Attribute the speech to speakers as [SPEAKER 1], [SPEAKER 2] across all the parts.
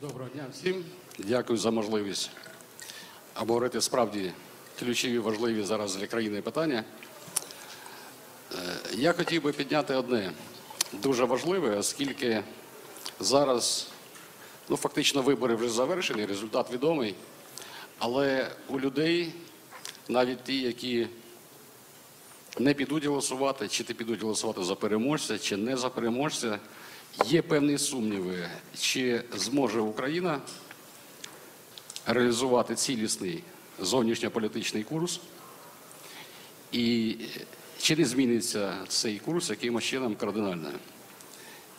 [SPEAKER 1] Доброго дня всім. Дякую за можливість обговорити справді ключові важливі зараз для країни питання. Е, Я хотів би підняти одне дуже важливе, оскільки зараз ну, фактично вибори вже завершені, результат відомий. Але у людей, навіть ті, які не підуть голосувати, чи ти підуть голосувати за переможця, чи не за переможця, є певні сумніви, чи зможе Україна реалізувати цілісний зовнішньополітичний курс, і чи не зміниться цей курс якимось чином кардинально.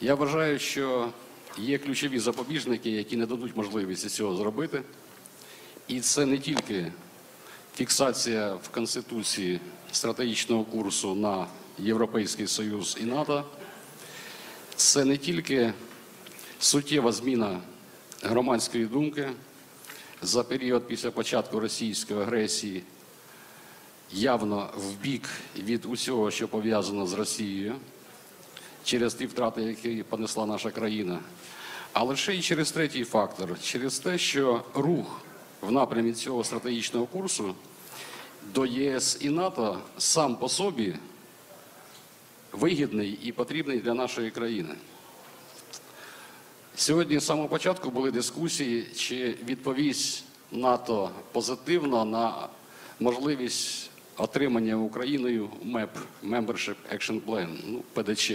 [SPEAKER 1] Я вважаю, що є ключові запобіжники, які не дадуть можливості цього зробити. І це не тільки фіксація в Конституції стратегічного курсу на Європейський Союз і НАТО, це не тільки суттєва зміна громадської думки за період після початку російської агресії, явно в бік від усього, що пов'язано з Росією, через ті втрати, які понесла наша країна, але ще й через третій фактор, через те, що рух в напрямі цього стратегічного курсу до ЄС і НАТО сам по собі вигідний і потрібний для нашої країни. Сьогодні з самого початку були дискусії, чи відповість НАТО позитивно на можливість отримання Україною МЕП Membership Action Plan, ну, ПДЧ.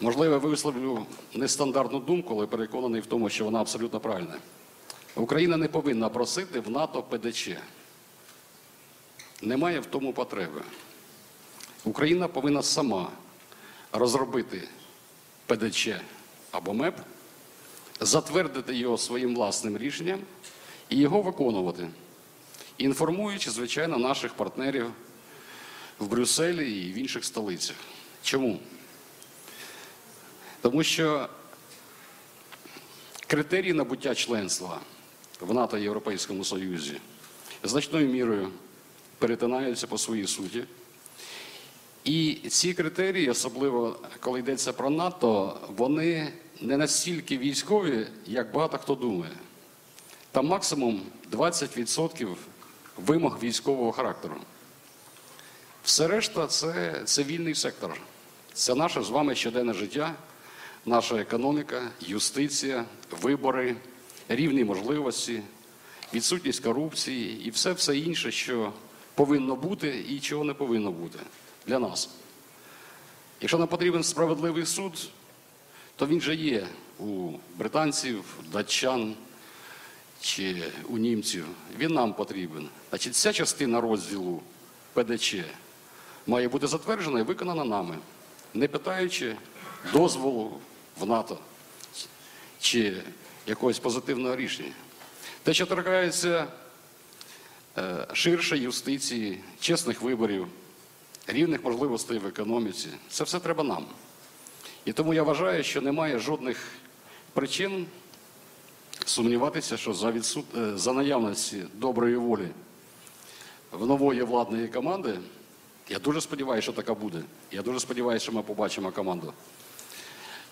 [SPEAKER 1] Можливо, висловлю нестандартну думку, але переконаний в тому, що вона абсолютно правильна. Україна не повинна просити в НАТО ПДЧ. Немає в тому потреби. Україна повинна сама розробити ПДЧ або МЕП, затвердити його своїм власним рішенням і його виконувати, інформуючи, звичайно, наших партнерів в Брюсселі і в інших столицях. Чому? Тому що критерії набуття членства в НАТО і Європейському Союзі значною мірою перетинаються по своїй суті. І ці критерії, особливо коли йдеться про НАТО, вони не настільки військові, як багато хто думає. Там максимум 20% вимог військового характеру. Все решта це цивільний сектор. Це наше з вами щоденне життя, наша економіка, юстиція, вибори, рівні можливості, відсутність корупції і все все інше, що повинно бути і чого не повинно бути для нас. Якщо нам потрібен справедливий суд, то він же є у британців, датчан чи у німців. Він нам потрібен. Значить, ця частина розділу ПДЧ має бути затверджена і виконана нами, не питаючи дозволу в НАТО чи якогось позитивного рішення. Те, що торкається е, ширше юстиції, чесних виборів, рівних можливостей в економіці, це все треба нам. І тому я вважаю, що немає жодних причин сумніватися, що за, відсут... е, за наявності доброї волі в нової владної команди, я дуже сподіваюся, що така буде. Я дуже сподіваюся, що ми побачимо команду.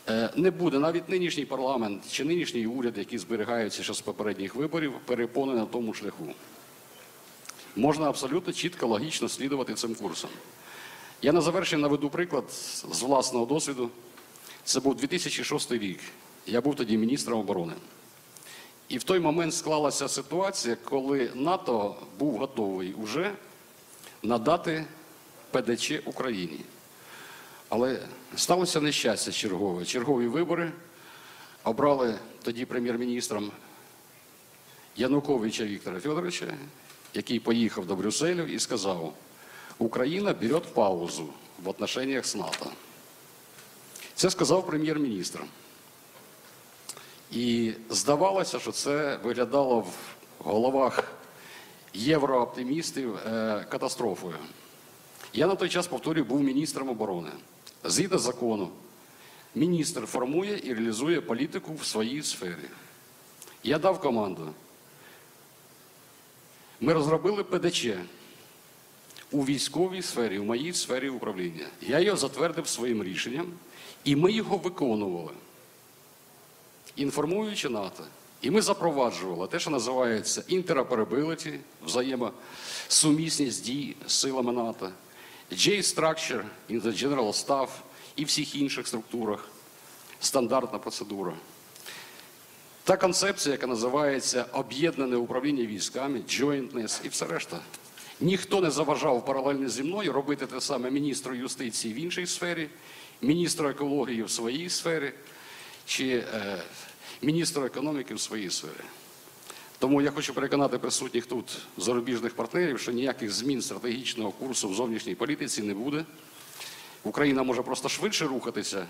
[SPEAKER 1] Е, Не буде навіть нинішній парламент чи нинішній уряд, який зберігається ще з попередніх виборів, перепони на тому шляху. Можна абсолютно чітко, логічно слідувати цим курсом. Я на завершення наведу приклад з власного досвіду. Це був 2006 рік. Я був тоді міністром оборони. І в той момент склалася ситуація, коли НАТО був готовий уже надати ПДЧ Україні. Але сталося нещастя чергове. Чергові вибори обрали тоді прем'єр-міністром Януковича Віктора Федоровича, який поїхав до Брюсселю і сказав, Україна бере паузу в отношениях з НАТО. Це сказав прем'єр-міністр. І здавалося, що це виглядало в головах єврооптимістів е, катастрофою. Я на той час, повторюю, був міністром оборони. Згідно закону, міністр формує і реалізує політику в своїй сфері. Я дав команду. Ми розробили ПДЧ у військовій сфері, в моїй сфері управління. Я його затвердив своїм рішенням, і ми його виконували. інформуючи НАТО. І ми запроваджували те, що називається interoperability, взаємосумісність дій з силами НАТО, J-structure in the general staff і всіх інших структурах, стандартна процедура. Та концепція, яка називається об'єднане управління військами, jointness і все решта. Ніхто не заважав паралельно зі мною робити те саме міністру юстиції в іншій сфері, міністру екології в своїй сфері, чи е, міністру економіки в своїй сфері. Тому я хочу переконати присутніх тут зарубіжних партнерів, що ніяких змін стратегічного курсу в зовнішній політиці не буде. Україна може просто швидше рухатися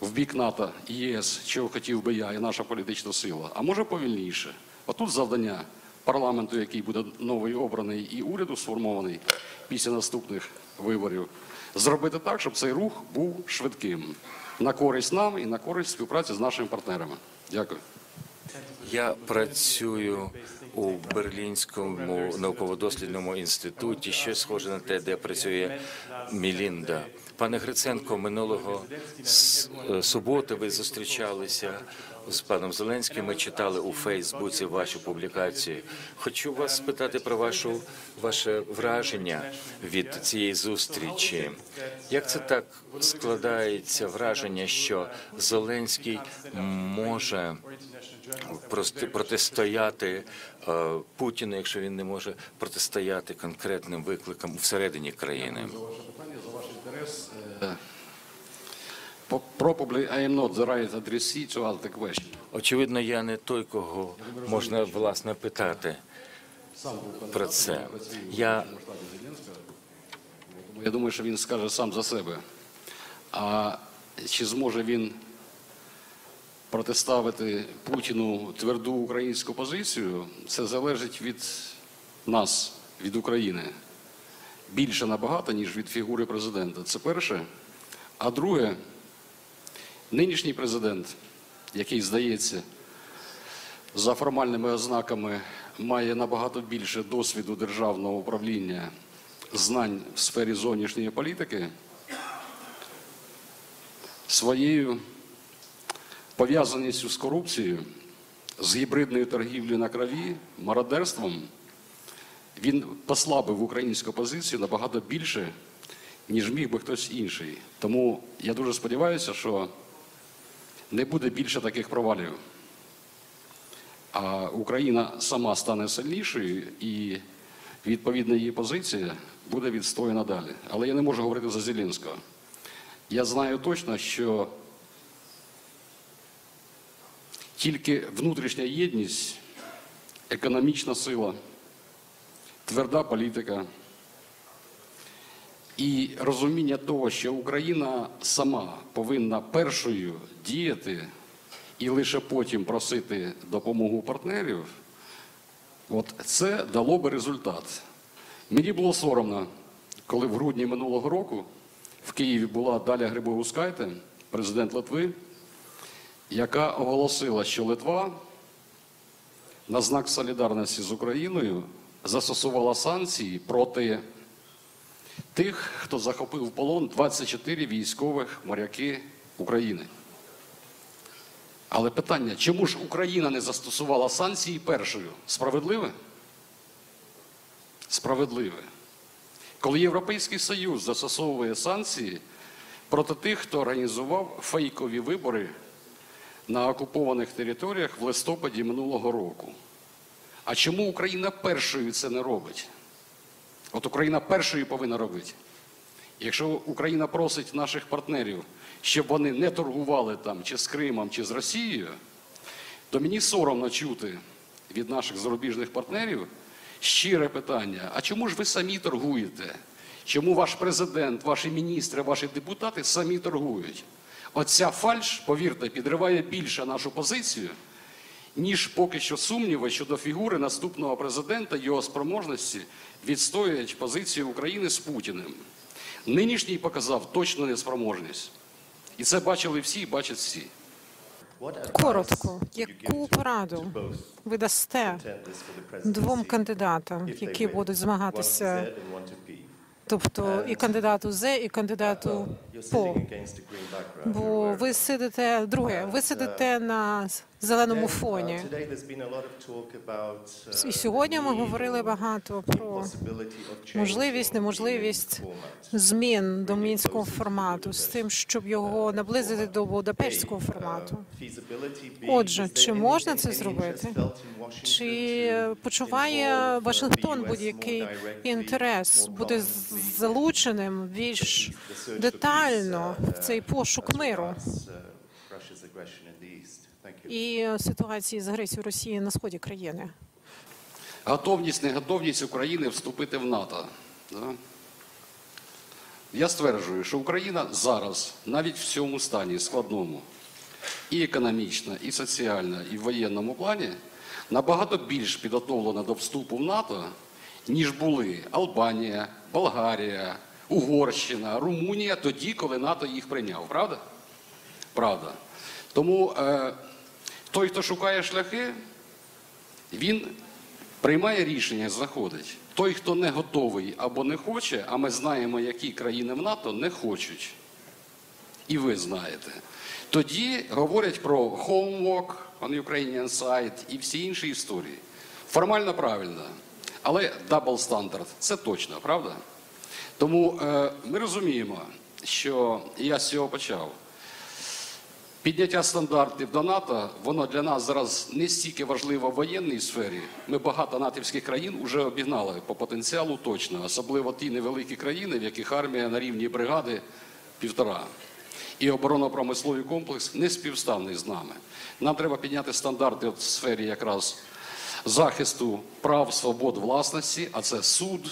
[SPEAKER 1] в бік НАТО ЄС, чого хотів би я і наша політична сила, а може повільніше. Отут завдання парламенту, який буде новий обраний, і уряду сформований після наступних виборів, зробити так, щоб цей рух був швидким на користь нам і на користь співпраці з нашими партнерами. Дякую.
[SPEAKER 2] Я працюю у Берлінському науково-дослідному інституті, що схоже на те, де працює Мілінда. Пане Гриценко, минулого е, суботи ви зустрічалися з паном Зеленським. Ми читали у Фейсбуці вашу публікацію. Хочу вас спитати про вашу ваше враження від цієї зустрічі. Як це так складається враження, що Зеленський може протистояти е, Путіну, якщо він не може протистояти конкретним викликам всередині країни.
[SPEAKER 1] Po- Probably I am not the right addressee to ask the question.
[SPEAKER 2] Очевидно, я не той, кого можна власне питати про це. Я
[SPEAKER 1] Я думаю, що він скаже сам за себе. А чи зможе він протиставити Путіну тверду українську позицію, це залежить від нас, від України. Більше набагато, ніж від фігури президента. Це перше. А друге, нинішній президент, який, здається, за формальними ознаками має набагато більше досвіду державного управління, знань в сфері зовнішньої політики, своєю пов'язаністю з корупцією, з гібридною торгівлею на крові, мародерством, він послабив українську позицію набагато більше, ніж міг би хтось інший. Тому я дуже сподіваюся, що не буде більше таких провалів. А Україна сама стане сильнішою і відповідна її позиція буде відстояна далі. Але я не можу говорити за Зеленського. Я знаю точно, що тільки внутрішня єдність, економічна сила, тверда політика і розуміння того, що Україна сама повинна першою діяти і лише потім просити допомогу партнерів, от це дало би результат. Мені було соромно, коли в грудні минулого року в Києві була Даля Грибогускайте, президент Литви, яка оголосила, що Литва на знак солідарності з Україною застосувала санкції проти тих, хто захопив в полон 24 військових моряки України. Але питання, чому ж Україна не застосувала санкції першою? Справедливе? Справедливе. Коли Європейський Союз застосовує санкції проти тих, хто організував фейкові вибори на окупованих територіях в листопаді минулого року. А чому Україна першою це не робить? От Україна першою повинна робити. Якщо Україна просить наших партнерів, щоб вони не торгували там чи з Кримом, чи з Росією, то мені соромно чути від наших зарубіжних партнерів щире питання: а чому ж ви самі торгуєте? Чому ваш президент, ваші міністри, ваші депутати самі торгують? Оця фальш, повірте, підриває більше нашу позицію, ніж поки що сумніви щодо фігури наступного президента, його спроможності відстоювати позицію України з Путіним. Нинішній показав точно неспроможність. І це бачили всі, і бачать всі.
[SPEAKER 3] Коротко, яку пораду ви дасте двом кандидатам, які будуть змагатися, тобто і кандидату З, і кандидату по. Бо ви сидите, друге, ви сидите на зеленому фоні. І сьогодні ми говорили багато про можливість, неможливість змін до мінського формату з тим, щоб його наблизити до Будапештського формату. Отже, чи можна це зробити? Чи почуває Вашингтон будь-який інтерес бути залученим більш детально в цей пошук миру і ситуації з агресією Росії на сході країни?
[SPEAKER 1] Готовність, неготовність України вступити в НАТО. Да? Я стверджую, що Україна зараз, навіть в цьому стані складному, і економічно, і соціально, і в воєнному плані, набагато більш підготовлена до вступу в НАТО, ніж були Албанія, Болгарія, Угорщина, Румунія тоді, коли НАТО їх прийняв. Правда? Правда. Тому е, той, хто шукає шляхи, він приймає рішення, заходить. Той, хто не готовий або не хоче, а ми знаємо, які країни в НАТО не хочуть. І ви знаєте. Тоді говорять про homework on Ukrainian side і всі інші історії. Формально правильно, але дабл стандарт це точно, правда? Тому е, ми розуміємо, що я з цього почав. Підняття стандартів до НАТО, воно для нас зараз не стільки важливо в воєнній сфері. Ми багато натівських країн вже обігнали по потенціалу точно, особливо ті невеликі країни, в яких армія на рівні бригади півтора. І оборонно-промисловий комплекс не співставний з нами. Нам треба підняти стандарти в сфері якраз захисту прав, свобод власності, а це суд,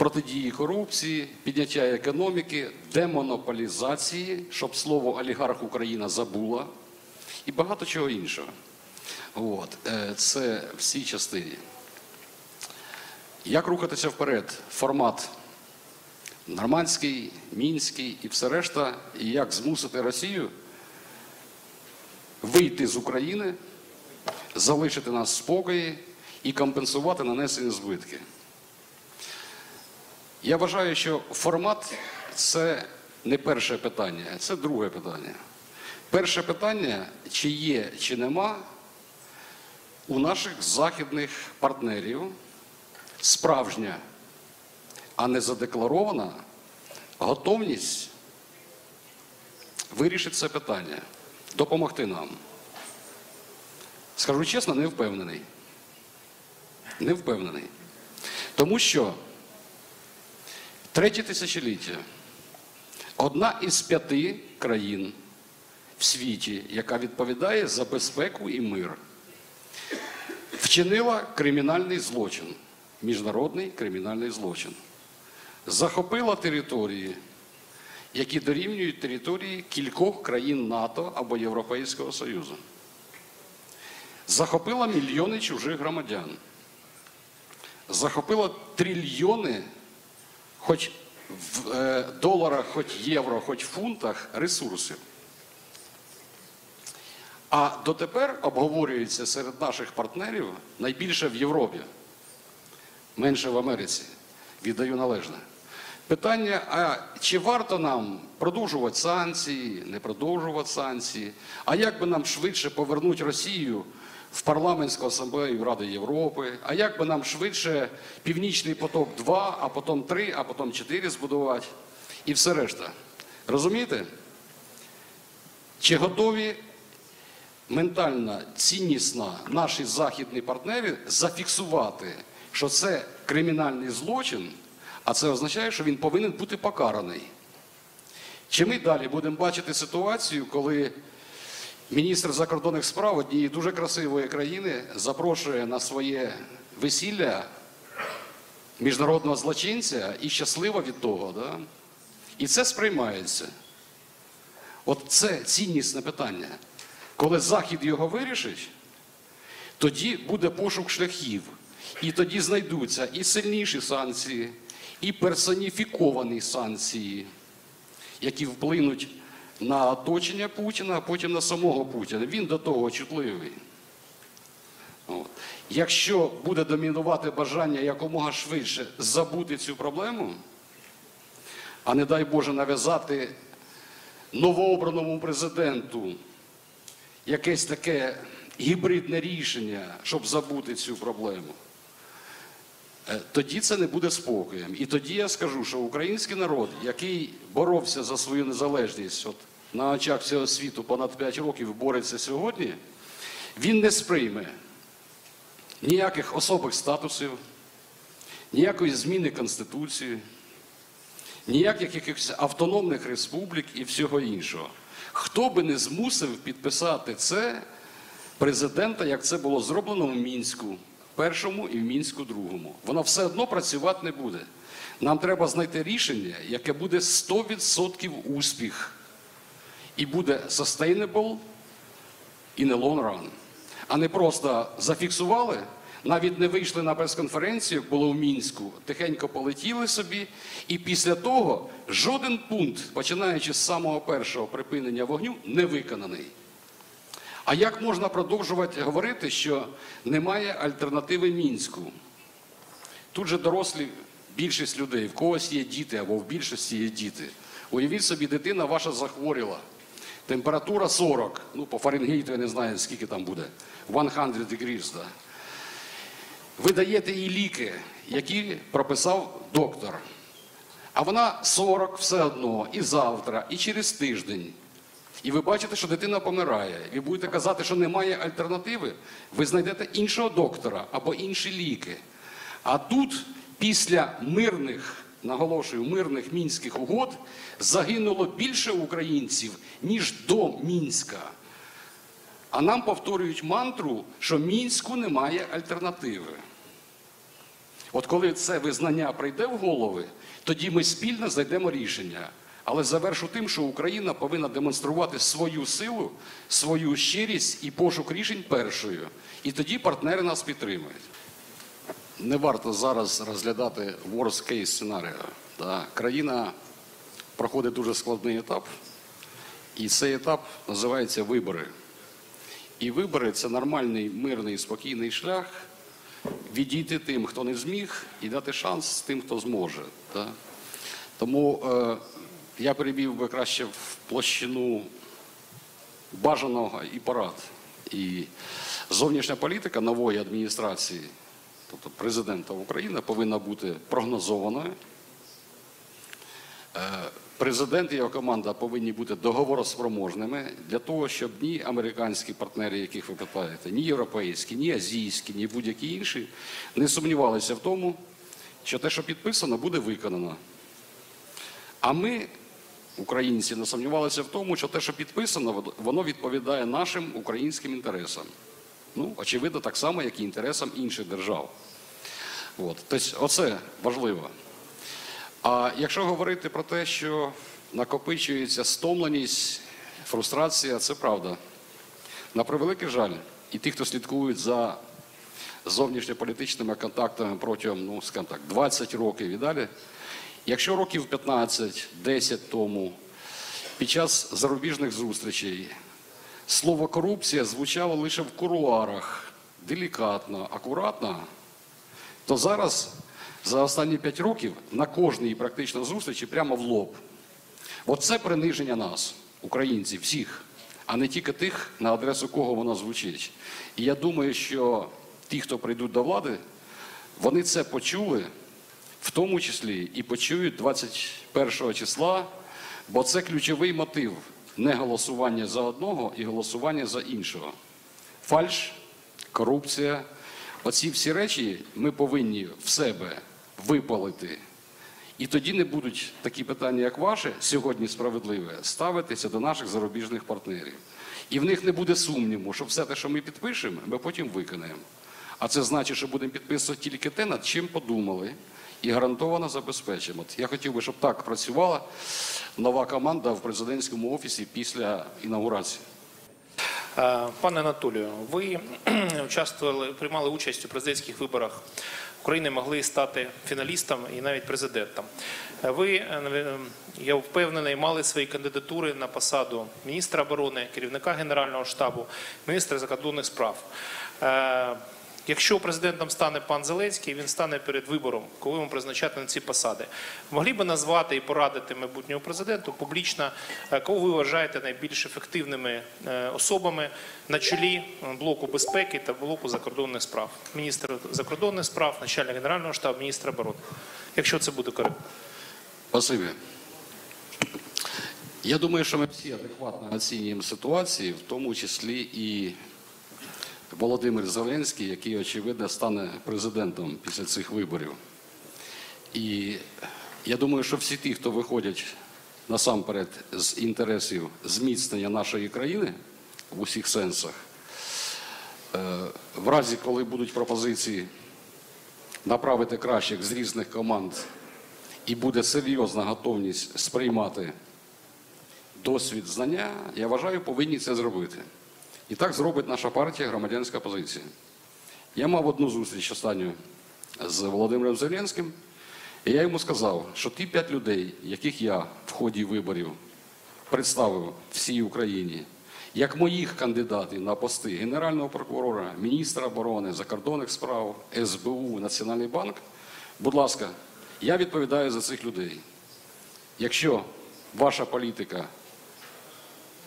[SPEAKER 1] протидії корупції, підняття економіки, демонополізації, щоб слово олігарх Україна забула, і багато чого іншого. От, е, це всі частині. Як рухатися вперед? Формат нормандський, мінський і все решта, і як змусити Росію вийти з України, залишити нас в спокої і компенсувати нанесені збитки. Я вважаю, що формат це не перше питання, це друге питання. Перше питання, чи є, чи нема у наших західних партнерів справжня, а не задекларована готовність вирішити це питання, допомогти нам. Скажу чесно, не впевнений. Не впевнений. Тому що Третє тисячоліття. Одна із п'яти країн в світі, яка відповідає за безпеку і мир, вчинила кримінальний злочин, міжнародний кримінальний злочин. Захопила території, які дорівнюють території кількох країн НАТО або Європейського Союзу. Захопила мільйони чужих громадян. Захопила трильйони хоч в е, доларах, хоч євро, хоч фунтах ресурсів. А дотепер обговорюється серед наших партнерів найбільше в Європі, менше в Америці. Віддаю належне. Питання: а чи варто нам продовжувати санкції, не продовжувати санкції? А як би нам швидше повернути Росію в парламентську асамблею Ради Європи? А як би нам швидше Північний поток 2, а потім 3, а потім 4 збудувати? І все решта. Розумієте? Чи готові ментально, ціннісно наші західні партнери зафіксувати, що це кримінальний злочин, а це означає, що він повинен бути покараний? Чи ми далі будемо бачити ситуацію, коли міністр закордонних справ однієї дуже красивої країни запрошує на своє весілля міжнародного злочинця і щаслива від того, да? і це сприймається. От це ціннісне питання. Коли Захід його вирішить, тоді буде пошук шляхів. І тоді знайдуться і сильніші санкції, і персоніфіковані санкції, які вплинуть на оточення Путіна, а потім на самого Путіна. Він до того чутливий. От. Якщо буде домінувати бажання якомога швидше забути цю проблему, а не дай Боже нав'язати новообраному президенту якесь таке гібридне рішення, щоб забути цю проблему, е, тоді це не буде спокоєм. І тоді я скажу, що український народ, який боровся за свою незалежність, от на очах всього світу понад 5 років бореться сьогодні, він не сприйме ніяких особих статусів, ніякої зміни Конституції, ніяких якихось автономних республік і всього іншого. Хто би не змусив підписати це президента, як це було зроблено в Мінську першому і в Мінську другому. Воно все одно працювати не буде. Нам треба знайти рішення, яке буде 100% успіх і буде sustainable in the long run. А не просто зафіксували, навіть не вийшли на прес-конференцію, було в Мінську, тихенько полетіли собі, і після того жоден пункт, починаючи з самого першого припинення вогню, не виконаний. А як можна продовжувати говорити, що немає альтернативи Мінську? Тут же дорослі більшість людей, в когось є діти або в більшості є діти. Уявіть собі, дитина ваша захворіла. Температура 40, ну по Фаренгейту я не знаю, скільки там буде. 100 degrees, да. Ви даєте їй ліки, які прописав доктор. А вона 40 все одно, і завтра, і через тиждень. І ви бачите, що дитина помирає. І будете казати, що немає альтернативи, ви знайдете іншого доктора або інші ліки. А тут, після мирних, наголошую, мирних мінських угод, загинуло більше українців, ніж до Мінська. А нам повторюють мантру, що Мінську немає альтернативи. От коли це визнання прийде в голови, тоді ми спільно знайдемо рішення. Але завершу тим, що Україна повинна демонструвати свою силу, свою щирість і пошук рішень першою. І тоді партнери нас підтримують. Не варто зараз розглядати worst case сценарію. Да. Країна проходить дуже складний етап, і цей етап називається вибори. І вибори це нормальний, мирний, спокійний шлях відійти тим, хто не зміг, і дати шанс тим, хто зможе. Да? Тому е, я перебів би краще в площину бажаного і порад. І зовнішня політика нової адміністрації, тобто президента України, повинна бути прогнозованою. Е, Президент і його команда повинні бути договороспроможними для того, щоб ні американські партнери, яких ви питаєте, ні європейські, ні азійські, ні будь-які інші не сумнівалися в тому, що те, що підписано, буде виконано. А ми, українці, не сумнівалися в тому, що те, що підписано, воно відповідає нашим українським інтересам. Ну, очевидно, так само, як і інтересам інших держав. От. Тобто, оце важливо. А якщо говорити про те, що накопичується стомленість, фрустрація, це правда. На превеликий жаль, і ті, хто слідкують за зовнішньополітичними контактами протягом, ну, скажімо так, 20 років і далі, якщо років 15-10 тому під час зарубіжних зустрічей слово корупція звучало лише в куруарах, делікатно, акуратно, то зараз за останні 5 років на кожній практично зустрічі прямо в лоб. Оце приниження нас, українців, всіх, а не тільки тих, на адресу кого воно звучить. І я думаю, що ті, хто прийдуть до влади, вони це почули, в тому числі і почують 21 числа, бо це ключовий мотив не голосування за одного і голосування за іншого. Фальш, корупція. Оці всі речі ми повинні в себе випалити. І тоді не будуть такі питання, як ваше, сьогодні справедливе, ставитися до наших зарубіжних партнерів. І в них не буде сумніву, що все те, що ми підпишемо, ми потім виконаємо. А це значить, що будемо підписувати тільки те, над чим подумали, і гарантовано забезпечимо. Я хотів би, щоб так працювала нова команда в президентському офісі після інаугурації.
[SPEAKER 4] Е, Пане Анатолію, ви участвували, приймали участь у президентських виборах України, могли стати фіналістом і навіть президентом. Е, Ви, е, я впевнений, мали свої кандидатури на посаду міністра оборони, керівника Генерального штабу, міністра закордонних справ. Якщо президентом стане пан Зеленський, він стане перед вибором, коли йому призначати на ці посади. Могли би назвати і порадити майбутнього президенту публічно, е, кого ви вважаєте найбільш ефективними е, особами на чолі е, блоку безпеки та блоку закордонних справ? Міністр закордонних справ, начальник генерального штабу, міністр оборони. Якщо це буде коректно.
[SPEAKER 1] Спасибі. Я думаю, що ми всі адекватно оцінюємо ситуацію, в тому числі і Володимир Зеленський, який, очевидно, стане президентом після цих виборів. І я думаю, що всі ті, хто виходять насамперед з інтересів зміцнення нашої країни в усіх сенсах, е, в разі, коли будуть пропозиції направити кращих з різних команд і буде серйозна готовність сприймати досвід знання, я вважаю, повинні це зробити. І так зробить наша партія громадянська позиція. Я мав одну зустріч останню з Володимиром Зеленським, і я йому сказав, що ті п'ять людей, яких я в ході виборів представив всій Україні, як моїх кандидатів на пости Генерального прокурора, міністра оборони, закордонних справ, СБУ, Національний банк, будь ласка, я відповідаю за цих людей. Якщо ваша політика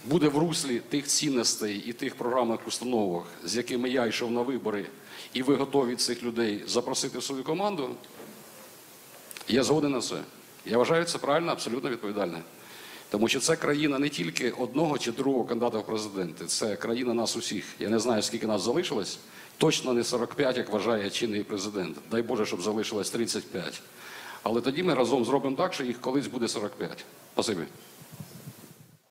[SPEAKER 1] буде в руслі тих цінностей і тих програмних установок, з якими я йшов на вибори, і ви готові цих людей запросити в свою команду, я згоден на це. Я вважаю це правильно, абсолютно відповідально. Тому що це країна не тільки одного чи другого кандидата в президенти, це країна нас усіх. Я не знаю, скільки нас залишилось. Точно не 45, як вважає чинний президент. Дай Боже, щоб залишилось 35. Але тоді ми разом зробимо так, що їх колись буде 45. Спасибі.